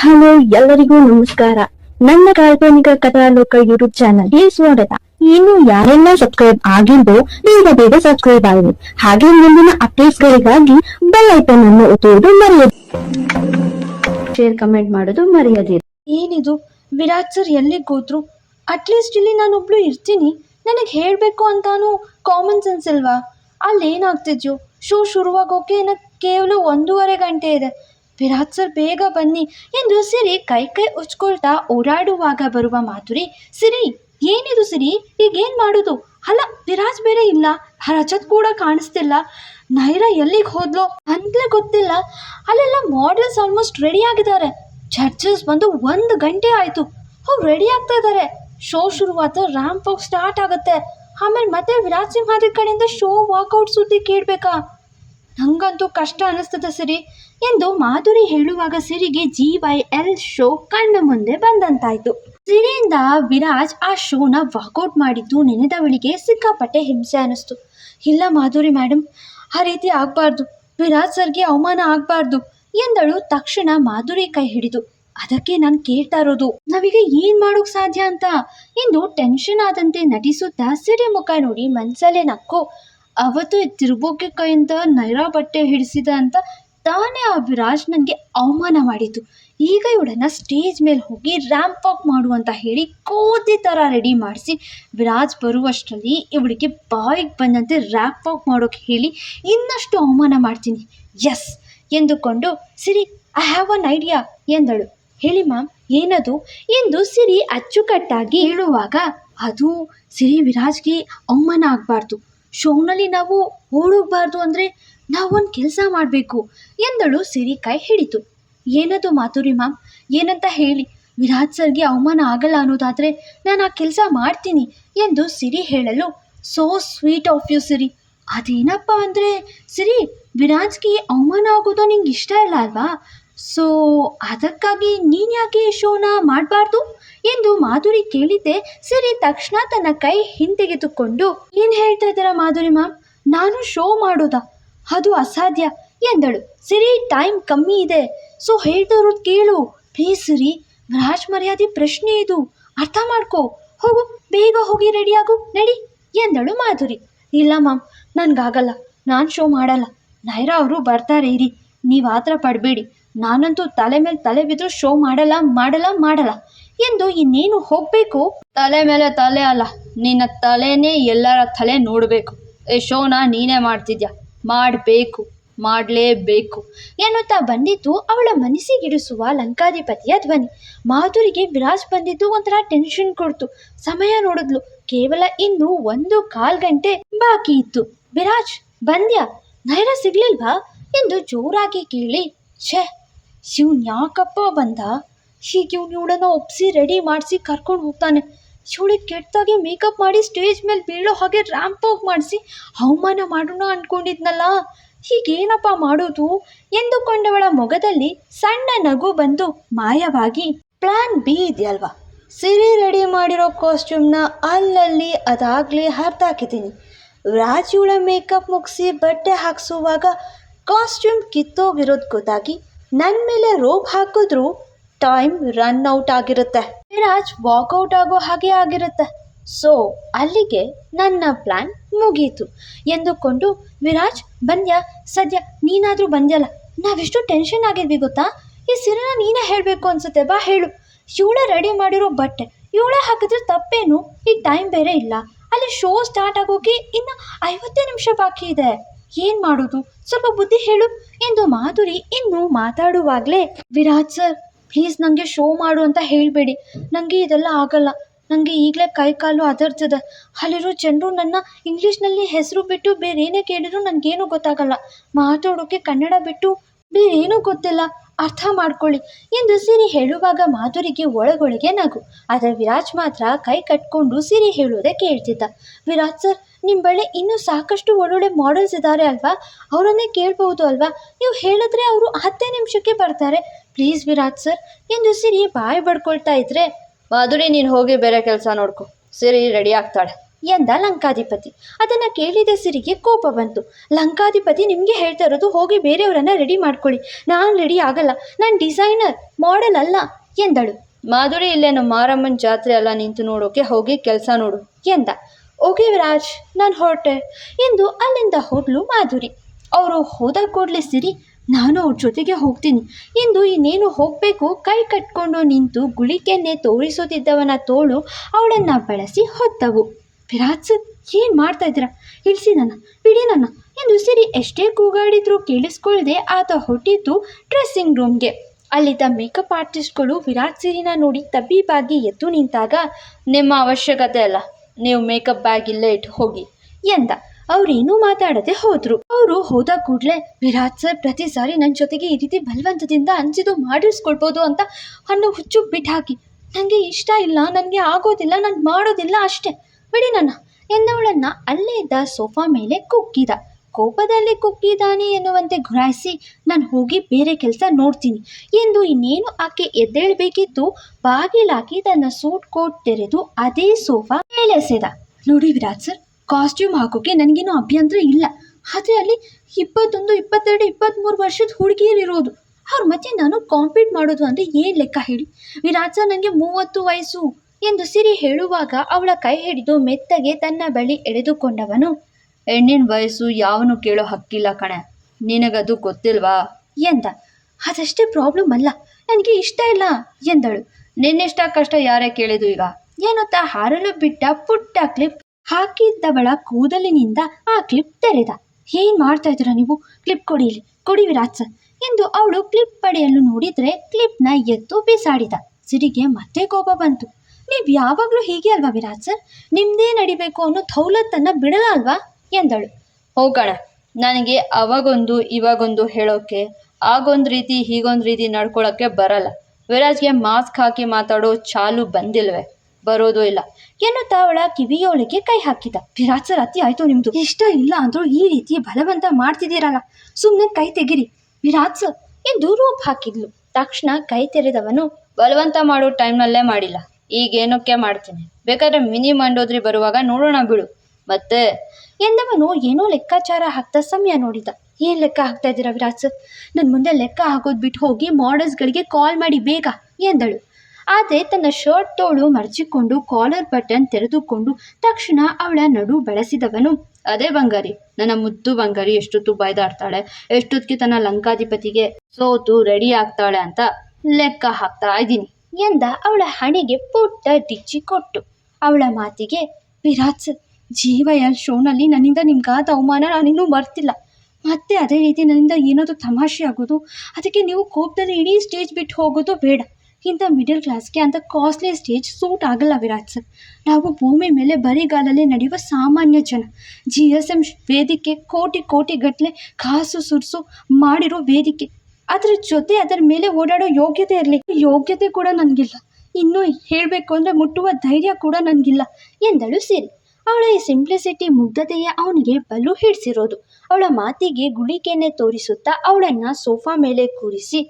Hello, ಎಲ್ಲರಿಗೂ ನಮಸ್ಕಾರ. ನನ್ನ ಕಾಲ್ಪನಿಕ ಕಥಾಲೋಕ ಯೂಟ್ಯೂಬ್ ಚಾನಲ್ಗೆ ಸ್ವಾಗತ. ಇನ್ನು ಯಾರೆಲ್ಲ ಸಬ್ಸ್ಕ್ರೈಬ್ ಆಗಿದ್ದು ಬೇಗ ಬೇಗ ಸಬ್ಸ್ಕ್ರೈಬ್ ಆಗಿ. ಹಾಗೆ ಮುಂದಿನ ಅಪ್ಡೇಟ್ಸ್ ಗಳಿಗಾಗಿ ಬೆಲ್ ಐಕನ್ ಅನ್ನು ಒತ್ತುವುದು ಮರೆಯದು ಶೇರ್ ಕಮೆಂಟ್ ಮಾಡೋದು ಮರೆಯದಿರಿ. ಏನಿದು? ವಿರಾಟ್ ಸರ್ ಎಲ್ಲಿಗೆ ಹೋದ್ರು? ಅಟ್ಲೀಸ್ಟ್ ಇಲ್ಲಿ ನಾನೊಬ್ಳು ಇರ್ತೀನಿ. ನನಗೆ ಹೇಳಬೇಕು ಅಂತಾನು ಕಾಮನ್ ಸೆನ್ಸ್ ಇಲ್ವಾ? ಅಲ್ಲಿ ಏನಾಗ್ತಿದ್ಯೋ ಶೋ ಶುರುವಾಗೋಕೆ ಕೇವಲ ಒಂದೂವರೆ ಗಂಟೆ ಇದೆ. ವಿರಾಟ್ ಸರ್ ಬೇಗ ಬನ್ನಿ ಎಂದು ಸಿರಿ ಕೈ ಕೈ ಉಚ್ಕೊಳ್ತಾ ಓಡಾಡುವಾಗ ಬರುವ ಮಾಧುರಿ, ಸಿರಿ, ಏನಿದು ಸಿರಿ? ಈಗೇನು ಮಾಡೋದು? ಅಲ್ಲ ವಿರಾಜ್ ಬೇರೆ ಇಲ್ಲ. ರಜತ್ ಕೂಡ ಕಾಣಿಸ್ತಿಲ್ಲ. ನೈರ ಎಲ್ಲಿಗೆ ಹೋದ್ಲೋ? ಅಂತಲೇ ಗೊತ್ತಿಲ್ಲ. ಅಲ್ಲೆಲ್ಲ ಮಾಡೆಲ್ಸ್ ಆಲ್ಮೋಸ್ಟ್ ರೆಡಿ ಆಗಿದ್ದಾರೆ. ಚರ್ಚಸ್ ಬಂದು ಒಂದು ಗಂಟೆ ಆಯಿತು. ಅವ್ರು ರೆಡಿ ಆಗ್ತಾ ಇದ್ದಾರೆ ಶೋ ಶುರುವಾದ ರ್ಯಾಂಪ್ ವಾಕ್ ಸ್ಟಾರ್ಟ್ ಆಗುತ್ತೆ. ಆಮೇಲೆ ಮತ್ತೆ ವಿರಾಜ್ ಸಿಂಗ್ ಹಾದಿ ಕಡೆಯಿಂದ ಶೋ ವಾಕೌಟ್ ಸುದ್ದಿ ಕೇಳಬೇಕಾ? ನಂಗಂತೂ ಕಷ್ಟ ಅನಿಸ್ತದೆ ಸಿರಿ. ಎಂದು ಮಾಧುರಿ ಹೇಳುವಾಗ ಸಿರಿಗೆ ಜಿ ವೈ ಎಲ್ ಶೋ ಕಣ್ಣ ಮುಂದೆ ಬಂದಂತಾಯ್ತು. ಸಿರಿಯಿಂದ ವಿರಾಜ್ ಆ ಶೋನ ವಾಕೌಟ್ ಮಾಡಿದ್ದು ನೆನೆದವಳಿಗೆ ಸಿಕ್ಕಾಪಟ್ಟೆ ಹಿಂಸೆ ಅನಿಸ್ತು ಇಲ್ಲ ಮಾಧುರಿ ಮೇಡಮ್ ಆ ರೀತಿ ಆಗಬಾರ್ದು. ವಿರಾಜ್ ಸರ್ಗೆ ಅವಮಾನ ಆಗಬಾರ್ದು ಎಂದಳು ತಕ್ಷಣ ಮಾಧುರಿ ಕೈ ಹಿಡಿದು. ಅದಕ್ಕೆ ನಾನು ಕೇಳ್ತಾ ಇರೋದು, ನಾವೀಗ ಏನ್ ಮಾಡೋಕ್ ಸಾಧ್ಯ ಅಂತ? ಎಂದು ಟೆನ್ಷನ್ ಆದಂತೆ ನಟಿಸುತ್ತಾ ಸಿರಿ ಮುಖ ನೋಡಿ ಮನ್ಸಲ್ಲೇ ನಕ್ಕು, ಅವತ್ತು ತಿರುಬೋಕೆ ಕೈಯಿಂದ ನೈರಾ ಬಟ್ಟೆ ಹಿಡಿಸಿದ ಅಂತ ತಾನೇ ಆ ವಿರಾಜ್ ನನಗೆ ಅವಮಾನ ಮಾಡಿತು ಈಗ ಇವಳನ್ನ ಸ್ಟೇಜ್ ಮೇಲೆ ಹೋಗಿ ರ್ಯಾಂಪ್ ವಾಕ್ ಮಾಡು ಅಂತ ಹೇಳಿ ಕೋತಿ ಥರ ರೆಡಿ ಮಾಡಿಸಿ ವಿರಾಜ್ ಬರುವಷ್ಟರಲ್ಲಿ ಇವಳಿಗೆ ಬಾಯಿಗೆ ಬಂದಂತೆ ರ್ಯಾಂಪ್ ವಾಕ್ ಮಾಡೋಕೆ ಹೇಳಿ ಇನ್ನಷ್ಟು ಅವಮಾನ ಮಾಡ್ತೀನಿ. ಎಸ್ ಎಂದುಕೊಂಡು, Siri I have an idea ಎಂದಳು. ಹೇಳಿ ಮ್ಯಾಮ್ ಏನದು? ಎಂದು ಸಿರಿ ಅಚ್ಚುಕಟ್ಟಾಗಿ ಹೇಳುವಾಗ, ಅದು ಸಿರಿ ವಿರಾಜ್ಗೆ ಅವಮಾನ ಆಗಬಾರ್ದು. ಶೋನಲ್ಲಿ ನಾವು ಓಡೋಗ್ಬಾರ್ದು ಅಂದರೆ ನಾವೊಂದು ಕೆಲಸ ಮಾಡಬೇಕು ಎಂದಳು ಸಿರಿ ಕೈ ಹಿಡಿತು. ಏನದು ಮಾಧುರಿ ಮ್ಯಾಮ್? ಏನಂತ ಹೇಳಿ? ವಿರಾಜ್ ಸರ್ಗೆ ಅವಮಾನ ಆಗಲ್ಲ ಅನ್ನೋದಾದರೆ ನಾನು ಆ ಕೆಲಸ ಮಾಡ್ತೀನಿ ಎಂದು ಸಿರಿ ಹೇಳಲು so sweet of you Siri. ಅದೇನಪ್ಪ ಅಂದರೆ ಸಿರಿ, ವಿರಾಜ್ಗೆ ಅವಮಾನ ಆಗೋದು ನಿಂಗೆ ಇಷ್ಟ ಇಲ್ಲ ಅಲ್ವಾ? ಸೊ ಅದಕ್ಕಾಗಿ ನೀನು ಯಾಕೆ ಶೋನ ಮಾಡಬಾರ್ದು? ಎಂದು ಮಾಧುರಿ ಕೇಳಿದ್ದೆ. ಸಿರಿ ತಕ್ಷಣ ತನ್ನ ಕೈ ಹಿಂತೆಗೆದುಕೊಂಡು, ಏನು ಹೇಳ್ತಾ ಇದ್ದೀರಾ ಮಾಧುರಿ ಮ್ಯಾಮ್? ನಾನು ಶೋ ಮಾಡೋದಾ? ಅದು ಅಸಾಧ್ಯ ಎಂದಳು. ಸಿರಿ ಟೈಮ್ ಕಮ್ಮಿ ಇದೆ. ಸೊ ಹೇಳ್ತಿರೋದು ಕೇಳು. ಪ್ಲೀಸ್ ಸಿರಿ, ರಾಜ್ ಮರ್ಯಾದೆ ಪ್ರಶ್ನೆ ಇದು. ಅರ್ಥ ಮಾಡ್ಕೋ. ಹೋಗು, ಬೇಗ ಹೋಗಿ ರೆಡಿಯಾಗು ನಡಿ ಎಂದಳು ಮಾಧುರಿ. ಇಲ್ಲ ಮ್ಯಾಮ್ ನನಗಾಗಲ್ಲ. ನಾನು ಶೋ ಮಾಡಲ್ಲ. ನೈರಾ ಅವರು ಬರ್ತಾರೆ, ಇರಿ. ನೀವು ಆ ಪಡಬೇಡಿ. ನಾನಂತೂ ತಲೆ ಮೇಲೆ ತಲೆ ಬಿದ್ದು ಶೋ ಮಾಡಲ್ಲ ಮಾಡಲ್ಲ ಮಾಡಲ್ಲ ಎಂದು ಇನ್ನೇನು ಹೋಗಬೇಕು? ತಲೆ ಮೇಲೆ ತಲೆ ಅಲ್ಲ. ನಿನ್ನ ತಲೆನೇ ಎಲ್ಲರ ತಲೆ ನೋಡಬೇಕು. ಈ ಶೋನ ನೀನೇ ಮಾಡ್ತಿದ್ಯಾ? ಮಾಡಬೇಕು, ಮಾಡಲೇಬೇಕು ಎನ್ನುತ್ತಾ ಬಂದಿದ್ದು ಅವಳ ಮನಸ್ಸಿಗಿಡಿಸುವ ಲಂಕಾಧಿಪತಿಯ ಧ್ವನಿ. ಮಾಧುರಿಗೆ ವಿರಾಜ್ ಬಂದಿದ್ದು ಒಂಥರ ಟೆನ್ಷನ್ ಕೊಡ್ತು. ಸಮಯ ನೋಡಿದ್ಲು. ಕೇವಲ ಇನ್ನು ಒಂದು ಕಾಲ್ ಗಂಟೆ ಬಾಕಿ ಇತ್ತು. ವಿರಾಜ್, ಬಂದ್ಯಾ? ನೈರಾ ಸಿಗ್ಲಿಲ್ವಾ? ಎಂದು ಜೋರಾಗಿ ಕೇಳಿ. ಛೇ ಶಿವನ್ ಯಾಕಪ್ಪ ಬಂದ? ಹೀಗೆ ಇವ್ನು ಇವಳನ್ನು ಒಪ್ಸಿ ರೆಡಿ ಮಾಡಿಸಿ ಕರ್ಕೊಂಡು ಹೋಗ್ತಾನೆ. ಇವಳಿಗೆ ಕೆಟ್ಟದಾಗಿ ಮೇಕಪ್ ಮಾಡಿ ಸ್ಟೇಜ್ ಮೇಲೆ ಬೀಳೋ ಹಾಗೆ ರ್ಯಾಂಪ್ ವಾಕ್ ಮಾಡಿಸಿ ಅವಮಾನ ಮಾಡೋಣ ಅಂದ್ಕೊಂಡಿದ್ನಲ್ಲ ಹೀಗೇನಪ್ಪ ಮಾಡೋದು? ಎಂದುಕೊಂಡವಳ ಮೊಗದಲ್ಲಿ ಸಣ್ಣ ನಗು ಬಂದು ಮಾಯವಾಗಿ ಪ್ಲಾನ್ ಬಿ ಇದೆಯಲ್ವಾ? ಸಿರಿ ರೆಡಿ ಮಾಡಿರೋ ಕಾಸ್ಟ್ಯೂಮ್ನ ಅಲ್ಲಲ್ಲಿ ಅದಾಗಲೇ ಹರಿದಾಕಿದ್ದೀನಿ. ರಾಜುಳ ಮೇಕಪ್ ಮುಗಿಸಿ ಬಟ್ಟೆ ಹಾಕಿಸುವಾಗ ಕಾಸ್ಟ್ಯೂಮ್ ಕಿತ್ತೋಗಿರೋದು ಗೊತ್ತಾಗಿ ನನ್ನ ಮೇಲೆ ರೋಪ್ ಹಾಕಿದ್ರು ಟೈಮ್ ರನ್ ಔಟ್ ಆಗಿರುತ್ತೆ. ವಿರಾಜ್ ವಾಕೌಟ್ ಆಗೋ ಹಾಗೆ ಆಗಿರುತ್ತೆ. ಸೊ ಅಲ್ಲಿಗೆ ನನ್ನ ಪ್ಲಾನ್ ಮುಗೀತು ಎಂದುಕೊಂಡು ವಿರಾಜ್ ಬಂದ್ಯಾ ಸದ್ಯ ನೀನಾದರೂ ಬಂದ್ಯಲ್ಲ? ನಾವೆಷ್ಟು ಟೆನ್ಷನ್ ಆಗಿದ್ವಿ ಗೊತ್ತಾ? ಈ ಸಿರನ ನೀನೇ ಹೇಳಬೇಕು ಅನ್ಸುತ್ತೆ, ಬಾ ಹೇಳು. ಇವಳೇ ರೆಡಿ ಮಾಡಿರೋ ಬಟ್ಟೆ, ಇವಳೇ ಹಾಕಿದ್ರೆ ತಪ್ಪೇನು? ಈಗ ಟೈಮ್ ಬೇರೆ ಇಲ್ಲ. ಅಲ್ಲಿ ಶೋ ಸ್ಟಾರ್ಟ್ ಆಗೋಕೆ ಇನ್ನು ಐವತ್ತೇ ನಿಮಿಷ ಬಾಕಿ ಇದೆ. ಏನ್ ಮಾಡೋದು? ಸ್ವಲ್ಪ ಬುದ್ಧಿ ಹೇಳು. ಎಂದು ಮಾಧುರಿ ಇನ್ನು ಮಾತಾಡುವಾಗಲೇ, ವಿರಾಜ್ ಸರ್ ಪ್ಲೀಸ್ ನನಗೆ ಶೋ ಮಾಡು ಅಂತ ಹೇಳಬೇಡಿ. ನನಗೆ ಇದೆಲ್ಲ ಆಗಲ್ಲ. ನನಗೆ ಈಗಲೇ ಕೈ ಕಾಲು ಅದರ್ತಿದೆ. ಅಲ್ಲಿರೋ ಜನರು ನನ್ನ ಇಂಗ್ಲೀಷ್ನಲ್ಲಿ ಹೆಸರು ಬಿಟ್ಟು ಬೇರೇನೇ ಕೇಳಿದ್ರು ನನಗೇನು ಗೊತ್ತಾಗಲ್ಲ. ಮಾತಾಡೋಕ್ಕೆ ಕನ್ನಡ ಬಿಟ್ಟು ಬೇರೇನೂ ಗೊತ್ತಿಲ್ಲ. ಅರ್ಥ ಮಾಡ್ಕೊಳ್ಳಿ. ಎಂದು ಸಿರಿ ಹೇಳುವಾಗ ಮಾಧುರಿಗೆ ಒಳಗೊಳಗೆ ನಗು. ಆದರೆ ವಿರಾಜ್ ಮಾತ್ರ ಕೈ ಕಟ್ಕೊಂಡು ಸಿರಿ ಹೇಳೋದೇ ಕೇಳ್ತಿದ್ದ. ವಿರಾಜ್ ಸರ್ ನಿಮ್ಮ ಬಳಿ ಇನ್ನೂ ಸಾಕಷ್ಟು ಒಳ್ಳೊಳ್ಳೆ ಮಾಡೆಲ್ಸ್ ಇದ್ದಾರೆ ಅಲ್ವಾ? ಅವರನ್ನೇ ಕೇಳ್ಬೋದು ಅಲ್ವಾ? ನೀವು ಹೇಳಿದ್ರೆ ಅವರು ಹತ್ತೇ ನಿಮಿಷಕ್ಕೆ ಬರ್ತಾರೆ. ಪ್ಲೀಸ್ ವಿರಾಜ್ ಸರ್ ಎಂದು ಸಿರಿ ಬಾಯಿ ಬಡ್ಕೊಳ್ತಾ ಇದ್ರೆ, ಮಾಧುರಿ, ನೀನು ಹೋಗಿ ಬೇರೆ ಕೆಲಸ ನೋಡ್ಕೊ. ಸಿರಿ ರೆಡಿ ಆಗ್ತಾಳೆ. ಎಂದ ಲಂಕಾಧಿಪತಿ. ಅದನ್ನು ಕೇಳಿದ ಸಿರಿಗೆ ಕೋಪ ಬಂತು. ಲಂಕಾಧಿಪತಿ ನಿಮಗೆ ಹೇಳ್ತಾ ಇರೋದು ಹೋಗಿ ಬೇರೆಯವರನ್ನ ರೆಡಿ ಮಾಡ್ಕೊಳ್ಳಿ. ನಾನು ರೆಡಿ ಆಗಲ್ಲ. ನಾನು ಡಿಸೈನರ್ ಮಾಡೆಲ್ ಅಲ್ಲ ಎಂದಳು. ಮಾಧುರಿ ಇಲ್ಲೇನು ಮಾರಮ್ಮನ ಜಾತ್ರೆ ಅಲ್ಲ ನಿಂತು ನೋಡೋಕೆ ಹೋಗಿ ಕೆಲಸ ನೋಡು, ಎಂದ. ಓಕೆ ವಿರಾಜ್, ನಾನು ಹೊರಟೆ, ಎಂದು ಅಲ್ಲಿಂದ ಹೋದ್ಲು ಮಾಧುರಿ. ಅವರು ಹೋದ ಕೂಡಲೇ ಸಿರಿ ನಾನು ಅವ್ರ ಜೊತೆಗೆ ಹೋಗ್ತೀನಿ. ಎಂದು ಇನ್ನೇನು ಹೋಗಬೇಕು? ಕೈ ಕಟ್ಕೊಂಡು ನಿಂತು ಗುಳಿಕೆಯನ್ನೇ ತೋರಿಸುತ್ತಿದ್ದವನ ತೋಳು ಅವಳನ್ನು ಬಳಸಿ ಹೊತ್ತವು. ವಿರಾಜ್ ಸರ್ ಏನು ಮಾಡ್ತಾ ಇದ್ದೀರಾ? ಇಳಿಸಿ ನನ್ನ, ಬಿಡಿ ನನ್ನ. ಎಂದು ಸಿರಿ ಎಷ್ಟೇ ಕೂಗಾಡಿದ್ರೂ ಕೇಳಿಸ್ಕೊಳ್ಳದೆ ಆತ ಹೊಟ್ಟಿದ್ದು ಡ್ರೆಸ್ಸಿಂಗ್ ರೂಮ್ಗೆ. ಅಲ್ಲಿದ್ದ ಮೇಕಪ್ ಆರ್ಟಿಸ್ಟ್ಗಳು ವಿರಾಟ್ ಸಿರಿನ ನೋಡಿ ತಬ್ಬಿಬಾಗಿ ಎದ್ದು ನಿಂತಾಗ, ನಿಮ್ಮ ಅವಶ್ಯಕತೆ ಅಲ್ಲ. ನೀವು ಮೇಕಪ್ ಬ್ಯಾಗ್ ಇಲ್ಲೇ ಇಟ್ಟು ಹೋಗಿ, ಎಂದ. ಅವ್ರೇನೂ ಮಾತಾಡದೆ ಹೋದ್ರು. ಅವರು ಹೋದ ಕೂಡಲೇ ವಿರಾಟ್ ಸರ್ ಪ್ರತಿ ಸಾರಿ ನನ್ನ ಜೊತೆಗೆ ಈ ರೀತಿ ಬಲವಂತದಿಂದ ಅಂಜಿದು ಮಾಡಿಸ್ಕೊಳ್ಬೋದು ಅಂತ ಅನ್ನೋ ಹುಚ್ಚು ಬಿಟ್ಟಾಕಿ ನನಗೆ ಇಷ್ಟ ಇಲ್ಲ, ನನಗೆ ಆಗೋದಿಲ್ಲ, ನಾನು ಮಾಡೋದಿಲ್ಲ ಅಷ್ಟೇ. ಬಿಡಿ ನನ್ನ. ಎಂದವಳನ್ನ ಅಲ್ಲೇ ಇದ್ದ ಸೋಫಾ ಮೇಲೆ ಕುಕ್ಕಿದ. ಕೋಪದಲ್ಲಿ ಕುಕ್ಕಿದಾನೆ ಎನ್ನುವಂತೆ ಗುರಾಯಿಸಿ ನಾನು ಹೋಗಿ ಬೇರೆ ಕೆಲಸ ನೋಡ್ತೀನಿ. ಎಂದು ಇನ್ನೇನು ಆಕೆ ಎದ್ದೇಳಬೇಕಿತ್ತು, ಬಾಗಿಲಾಕಿ ತನ್ನ ಸೂಟ್ ಕೋಟ್ ತೆರೆದು ಅದೇ ಸೋಫಾ ಮೇಲೆಸೆದ. ನೋಡಿ ವಿರಾಜ್ ಸರ್ ಕಾಸ್ಟ್ಯೂಮ್ ಹಾಕೋಕೆ ನನಗೇನು ಅಭ್ಯಂತರ ಇಲ್ಲ. ಆದರೆ ಅಲ್ಲಿ ಇಪ್ಪತ್ತೊಂದು, ಇಪ್ಪತ್ತೆರಡು, ಇಪ್ಪತ್ತ್ಮೂರು ವರ್ಷದ ಹುಡುಗಿಯರಿರೋದು. ಅವ್ರ ಮತ್ತೆ ನಾನು ಕಾಂಪೀಟ್ ಮಾಡೋದು ಅಂದರೆ ಏನು ಲೆಕ್ಕ ಹೇಳಿ? ಸರ್ ನನಗೆ ಮೂವತ್ತು ವಯಸ್ಸು ಎಂದು ಸಿರಿ ಹೇಳುವಾಗ ಅವಳ ಕೈ ಹಿಡಿದು ಮೆತ್ತಗೆ ತನ್ನ ಬಳಿ ಎಳೆದುಕೊಂಡವನು, ಹೆಣ್ಣಿನ ವಯಸ್ಸು ಯಾವನು ಕೇಳೋ ಹಕ್ಕಿಲ್ಲ ಕಣೆ. ನಿನಗದು ಗೊತ್ತಿಲ್ವಾ? ಎಂದ. ಅದಷ್ಟೇ ಪ್ರಾಬ್ಲಮ್ ಅಲ್ಲ. ನನಗೆ ಇಷ್ಟ ಇಲ್ಲ, ಎಂದಳು. ನಿನ್ನೆಷ್ಟ ಕಷ್ಟ ಯಾರೇ ಕೇಳಿದು ಈಗ? ಏನೊತ್ತ ಹಾರಲು ಬಿಟ್ಟ ಪುಟ್ಟ ಕ್ಲಿಪ್ ಹಾಕಿದ್ದವಳ ಕೂದಲಿನಿಂದ ಆ ಕ್ಲಿಪ್ ತೆರೆದ. ಏನ್ ಮಾಡ್ತಾ ಇದ್ದೀರಾ ನೀವು? ಕ್ಲಿಪ್ ಕೊಡಿ ಇಲ್ಲಿ. ಕೊಡಿ ವಿರಾಜ್ ಸರ್. ಎಂದು ಅವಳು ಕ್ಲಿಪ್ ಪಡೆಯಲು ನೋಡಿದ್ರೆ ಕ್ಲಿಪ್ನ ಎತ್ತು ಬಿಸಾಡಿದ. ಸಿರಿಗೆ ಮತ್ತೆ ಕೋಪ ಬಂತು. ನೀವು ಯಾವಾಗಲೂ ಹೀಗೆ ಅಲ್ವಾ ವಿರಾಜ್ ಸರ್? ನಿಮ್ದೇ ನಡಿಬೇಕು ಅನ್ನೋ ಥೌಲತ್ತನ್ನ ಬಿಡಲ್ಲ ಅಲ್ವಾ? ಎಂದಳು. ಹೋಗೋಣ. ನನಗೆ ಅವಾಗೊಂದು, ಇವಾಗೊಂದು ಹೇಳೋಕೆ, ಆಗೊಂದು ರೀತಿ ಹೀಗೊಂದು ರೀತಿ ನಡ್ಕೊಳಕ್ಕೆ ಬರಲ್ಲ. ವಿರಾಜ್ಗೆ ಮಾಸ್ಕ್ ಹಾಕಿ ಮಾತಾಡೋ ಚಾಲು ಬಂದಿಲ್ವೇ? ಬರೋದು ಇಲ್ಲ. ಎನ್ನುತ್ತಾ ಅವಳ ಕಿವಿಯೊಳಗೆ ಕೈ ಹಾಕಿದ. ಸರ್ ಅತಿ ಆಯ್ತು ನಿಮ್ದು. ಇಷ್ಟ ಇಲ್ಲ ಅಂದ್ರೂ ಈ ರೀತಿ ಬಲವಂತ ಮಾಡ್ತಿದ್ದೀರಲ್ಲ. ಸುಮ್ಮನೆ ಕೈ ತೆಗಿರಿ. ವಿರಾಜ್ ಎಂದು ರೂಪ್ ಹಾಕಿದ್ಲು. ತಕ್ಷಣ ಕೈ ತೆರೆದವನು ಬಲವಂತ ಮಾಡೋ ಟೈಮ್ನಲ್ಲೇ ಮಾಡಿಲ್ಲ. ಈಗೇನಕ್ಕೆ ಮಾಡ್ತೀನಿ? ಬೇಕಾದ್ರೆ ಮಿನಿ ಮಂಡೋದ್ರಿ ಬರುವಾಗ ನೋಡೋಣ ಬಿಡು. ಮತ್ತೆ? ಎಂದವನು ಏನೋ ಲೆಕ್ಕಾಚಾರ ಹಾಕ್ತಾ ಸಮಯ ನೋಡಿದ. ಏನ್ ಲೆಕ್ಕ ಹಾಕ್ತಾ ಇದ್ದೀರಾ ವಿರಾಜ್? ನನ್ನ ಮುಂದೆ ಲೆಕ್ಕ ಹಾಕೋದು ಬಿಟ್ಟು ಹೋಗಿ ಮಾಡಲ್ಸ್ಗಳಿಗೆ ಕಾಲ್ ಮಾಡಿ ಬೇಗ ಎಂದಳು. ಆದರೆ ತನ್ನ ಶರ್ಟ್ ತೋಳು ಮರ್ಚಿಕೊಂಡು ಕಾಲರ್ ಬಟನ್ ತೆರೆದುಕೊಂಡು ತಕ್ಷಣ ಅವಳ ನಡು ಬೆಳೆಸಿದವನು. ಅದೇ ಬಂಗಾರಿ. ನನ್ನ ಮುದ್ದು ಬಂಗಾರಿ ಎಷ್ಟೊತ್ತು ಬೈದಾಡ್ತಾಳೆ ಎಷ್ಟೊತ್ತಿಗೆ ತನ್ನ ಲಂಕಾಧಿಪತಿಗೆ ಸೋತು ರೆಡಿ ಆಗ್ತಾಳೆ ಅಂತ ಲೆಕ್ಕ ಹಾಕ್ತಾ ಇದ್ದೀನಿ ಎಂದ ಅವಳ ಹಣೆಗೆ ಪುಟ್ಟ ಡಿಚ್ಚಿ ಕೊಟ್ಟು. ಅವಳ ಮಾತಿಗೆ, ವಿರಾಜ್, ಜೀವ ಎಲ್ ಶೋನಲ್ಲಿ ನನ್ನಿಂದ ನಿಮ್ಗಾದ ಅವಮಾನ ನಾನಿನ್ನೂ ಮರ್ತಿಲ್ಲ. ಮತ್ತೆ ಅದೇ ರೀತಿ ನನ್ನಿಂದ ಏನಾದರೂ ತಮಾಷೆ ಆಗೋದು? ಅದಕ್ಕೆ ನೀವು ಕೋಪದಲ್ಲಿ ಇಡೀ ಸ್ಟೇಜ್ ಬಿಟ್ಟು ಹೋಗೋದು ಬೇಡ. ಇಂಥ ಮಿಡಲ್ ಕ್ಲಾಸ್ಗೆ ಅಂತ ಕಾಸ್ಟ್ಲಿ ಸ್ಟೇಜ್ ಸೂಟ್ ಆಗಲ್ಲ ವಿರಾಟ್ ಸರ್. ನಾವು ಭೂಮಿ ಮೇಲೆ ಬರಿಗಾಲಲ್ಲಿ ನಡೆಯುವ ಸಾಮಾನ್ಯ ಜನ. ಜಿ ಎಸ್ ಎಂ ವೇದಿಕೆ ಕೋಟಿ ಕೋಟಿ ಗಟ್ಟಲೆ ಕಾಸು ಸುರಿಸು ಮಾಡಿರೋ ವೇದಿಕೆ. ಅದರ ಜೊತೆ ಅದರ ಮೇಲೆ ಓಡಾಡೋ ಯೋಗ್ಯತೆ ಇರಲಿ. ಯೋಗ್ಯತೆ ಕೂಡ ನನಗಿಲ್ಲ. ಇನ್ನೂ ಹೇಳಬೇಕು ಅಂದರೆ ಮುಟ್ಟುವ ಧೈರ್ಯ ಕೂಡ ನನಗಿಲ್ಲ. ಎಂದಳು ಸಿರಿ. ಅವಳ ಈ ಸಿಂಪ್ಲಿಸಿಟಿ ಮುಗ್ಧತೆಯೇ ಅವನಿಗೆ ಬಲು ಹಿಡಿಸಿರೋದು. ಅವಳ ಮಾತಿಗೆ ಗುಳಿಕೆನೆ ತೋರಿಸುತ್ತಾ ಅವಳನ್ನು ಸೋಫಾ ಮೇಲೆ ಕೂರಿಸಿ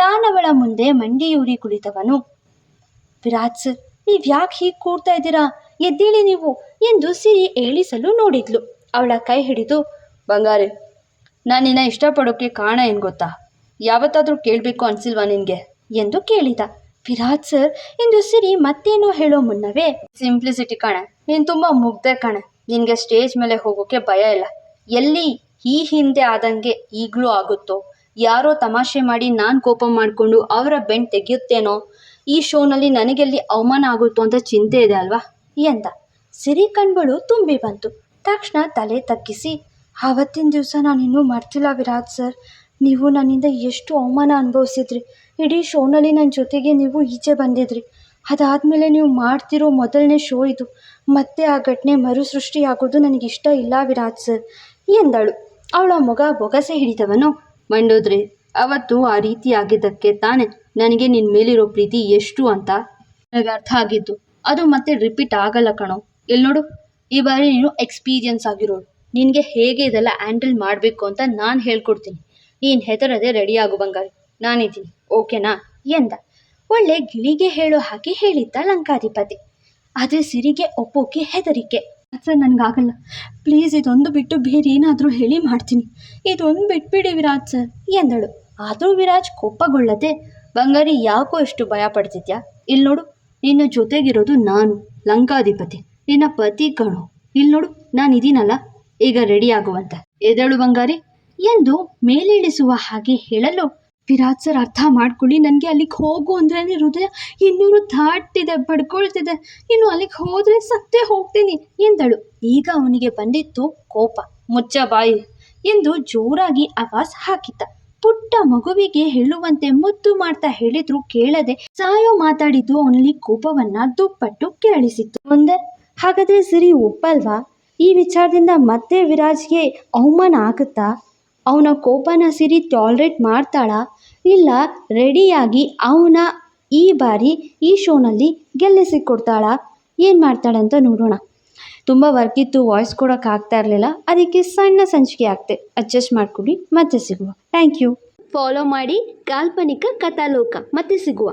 ತಾನವಳ ಮುಂದೆ ಮಂಡಿಯೂರಿ ಕುಳಿತವನು. ವಿರಾಜ್ ಸರ್ ನೀವು ಯಾಕೆ ಹೀಗೆ ಕೂಡ್ತಾ ಇದ್ದೀರಾ? ಎದ್ದೇಳಿ ನೀವು ಎಂದು ಸಿರಿ ಏಳಿಸಲು ನೋಡಿದ್ಲು. ಅವಳ ಕೈ ಹಿಡಿದು, ಬಂಗಾರಿ, ನಾನು ನಿನ್ನ ಇಷ್ಟಪಡೋಕ್ಕೆ ಕಾರಣ ಏನು ಗೊತ್ತಾ? ಯಾವತ್ತಾದರೂ ಕೇಳಬೇಕು ಅನಿಸಿಲ್ವಾ ನಿನಗೆ? ಎಂದು ಕೇಳಿದ. ವಿರಾಜ್ ಸರ್, ಎಂದು ಸಿರಿ ಮತ್ತೇನು ಹೇಳೋ ಮುನ್ನವೇ, ಸಿಂಪ್ಲಿಸಿಟಿ ಕಣೆ, ನೀನು ತುಂಬ ಮುಗ್ದೆ ಕಣೆ. ನಿನಗೆ ಸ್ಟೇಜ್ ಮೇಲೆ ಹೋಗೋಕ್ಕೆ ಭಯ ಇಲ್ಲ. ಎಲ್ಲಿ ಈ ಹಿಂದೆ ಆದಂಗೆ ಈಗಲೂ ಆಗುತ್ತೋ ಯಾರೋ ತಮಾಷೆ ಮಾಡಿ ನಾನು ಕೋಪ ಮಾಡಿಕೊಂಡು ಅವರ ಬೆನ್ ತೆಗೆಯುತ್ತೇನೋ? ಈ ಶೋನಲ್ಲಿ ನನಗೆಲ್ಲಿ ಅವಮಾನ ಆಗುತ್ತೋ ಅಂತ ಚಿಂತೆ ಇದೆ ಅಲ್ವಾ? ಎಂದ. ಸಿರಿ ಕಣ್ಗಳು ತುಂಬಿ ಬಂತು. ತಕ್ಷಣ ತಲೆ ತಗ್ಗಿಸಿ ಆವತ್ತಿನ ದಿವಸ ನಾನಿನ್ನೂ ಮರ್ತಿಲ್ಲ ವಿರಾಟ್ ಸರ್. ನೀವು ನನ್ನಿಂದ ಎಷ್ಟು ಅವಮಾನ ಅನುಭವಿಸಿದ್ರಿ. ಇಡೀ ಶೋನಲ್ಲಿ ನನ್ನ ಜೊತೆಗೆ ನೀವು ಈಚೆ ಬಂದಿದ್ರಿ. ಅದಾದಮೇಲೆ ನೀವು ಮಾಡ್ತಿರೋ ಮೊದಲನೇ ಶೋ ಇದು. ಮತ್ತೆ ಆ ಘಟನೆ ಮರುಸೃಷ್ಟಿ ಆಗೋದು ನನಗಿಷ್ಟ ಇಲ್ಲ ವಿರಾಟ್ ಸರ್, ಎಂದಳು. ಅವಳ ಮೊಗ ಬೊಗಸೆ ಹಿಡಿದವನು. ಮಂಡೋದ್ರಿ, ಅವತ್ತು ಆ ರೀತಿ ಆಗಿದ್ದಕ್ಕೆ ತಾನೆ ನನಗೆ ನಿನ್ನ ಮೇಲಿರೋ ಪ್ರೀತಿ ಎಷ್ಟು ಅಂತ ನನಗೆ ಅರ್ಥ ಆಗಿದ್ದು ಅದು ಮತ್ತೆ ರಿಪೀಟ್ ಆಗಲ್ಲ ಕಣೋ. ಎಲ್ಲಿ ನೋಡು, ಈ ಬಾರಿ ನೀನು ಎಕ್ಸ್ಪೀರಿಯನ್ಸ್ ಆಗಿರೋಳು. ನಿನಗೆ ಹೇಗೆ ಇದೆಲ್ಲ ಹ್ಯಾಂಡಲ್ ಮಾಡಬೇಕು ಅಂತ ನಾನು ಹೇಳ್ಕೊಡ್ತೀನಿ. ನೀನು ಹೆದರದೆ ರೆಡಿ ಆಗು ಬಂಗಾರಿ. ನಾನಿದ್ದೀನಿ, ಓಕೆನಾ? ಎಂದ. ಒಳ್ಳೆ ಗಿಳಿಗೆ ಹೇಳೋ ಹಾಗೆ ಹೇಳಿದ್ದ ಲಂಕಾಧಿಪತಿ. ಆದರೆ ಸಿರಿಗೆ ಒಪ್ಪೋಕೆ ಹೆದರಿಕೆ. ಸರ್, ನನಗಾಗಲ್ಲ. ಪ್ಲೀಸ್ ಇದೊಂದು ಬಿಟ್ಟು ಬೇರೆ ಏನಾದರೂ ಹೇಳಿ ಮಾಡ್ತೀನಿ. ಇದೊಂದು ಬಿಟ್ಬಿಡಿ ವಿರಾಜ್ ಸರ್, ಎಂದಳು. ಆದರೂ ವಿರಾಜ್ ಕೋಪಗೊಳ್ಳದೆ, ಬಂಗಾರಿ ಯಾಕೋ ಇಷ್ಟು ಭಯ ಪಡ್ತಿದ್ಯಾ? ಇಲ್ಲಿ ನೋಡು, ನಿನ್ನ ಜೊತೆಗಿರೋದು ನಾನು, ಲಂಕಾಧಿಪತಿ. ನಿನ್ನ ಪತಿ ಕಣು. ಇಲ್ಲಿ ನೋಡು ನಾನು ಇದೀನಲ್ಲ ಈಗ ರೆಡಿ ಆಗುವಂತ. ಎದಳು ಬಂಗಾರಿ. ಎಂದು ಮೇಲಿಳಿಸುವ ಹಾಗೆ ಹೇಳಲು ವಿರಾಟ್ ಸರ್ ಅರ್ಥ ಮಾಡ್ಕೊಳ್ಳಿ. ನನಗೆ ಅಲ್ಲಿಗೆ ಹೋಗು ಅಂದ್ರೇ ಹೃದಯ ಇನ್ನೂರು ದಾಟ್ತಿದೆ ಬಡ್ಕೊಳ್ತಿದೆ. ಇನ್ನು ಅಲ್ಲಿಗೆ ಹೋದ್ರೆ ಸತ್ತೇ ಹೋಗ್ತೀನಿ ಎಂದಳು. ಈಗ ಅವನಿಗೆ ಬಂದಿತ್ತು ಕೋಪ. ಮುಚ್ಚ ಬಾಯಿ ಎಂದು ಜೋರಾಗಿ ಆವಾಜ್ ಹಾಕಿದ್ದ. ಪುಟ್ಟ ಮಗುವಿಗೆ ಹೇಳುವಂತೆ ಮುದ್ದು ಮಾಡ್ತಾ ಹೇಳಿದ್ರು ಕೇಳದೆ ಸಾಯೋ ಮಾತಾಡಿದ್ದು ಅವನಲ್ಲಿ ಕೋಪವನ್ನ ದುಪ್ಪಟ್ಟು ಕೇಳಿಸಿತ್ತು ಮುಂದೆ ಹಾಗಾದ್ರೆ ಸಿರಿ ಒಪ್ಪಲ್ವಾ? ಈ ವಿಚಾರದಿಂದ ಮತ್ತೆ ವಿರಾಜ್ಗೆ ಅವಮಾನ ಆಗುತ್ತಾ? ಅವನ ಕೋಪನ ಸಿರಿ ಟಾಲ್ರೇಟ್ ಮಾಡ್ತಾಳಾ? ಇಲ್ಲ, ರೆಡಿಯಾಗಿ ಅವನ ಈ ಬಾರಿ ಈ ಶೋನಲ್ಲಿ ಗೆಲ್ಲಿಸಿಕೊಡ್ತಾಳಾ. ಏನು ಮಾಡ್ತಾಳೆ ಅಂತ ನೋಡೋಣ. ತುಂಬ ವರ್ಕ್ ಇತ್ತು ವಾಯ್ಸ್ ಕೊಡೋಕೆ ಆಗ್ತಾ ಇರಲಿಲ್ಲ. ಅದಕ್ಕೆ ಸಣ್ಣ ಸಂಚಿಕೆ ಆಗ್ತೆ. ಅಡ್ಜಸ್ಟ್ ಮಾಡ್ಕೊಡಿ, ಮತ್ತೆ ಸಿಗುವ. ಥ್ಯಾಂಕ್ ಯು ಫಾಲೋ ಮಾಡಿ ಕಾಲ್ಪನಿಕ ಕಥಾಲೋಕ, ಮತ್ತೆ ಸಿಗುವ.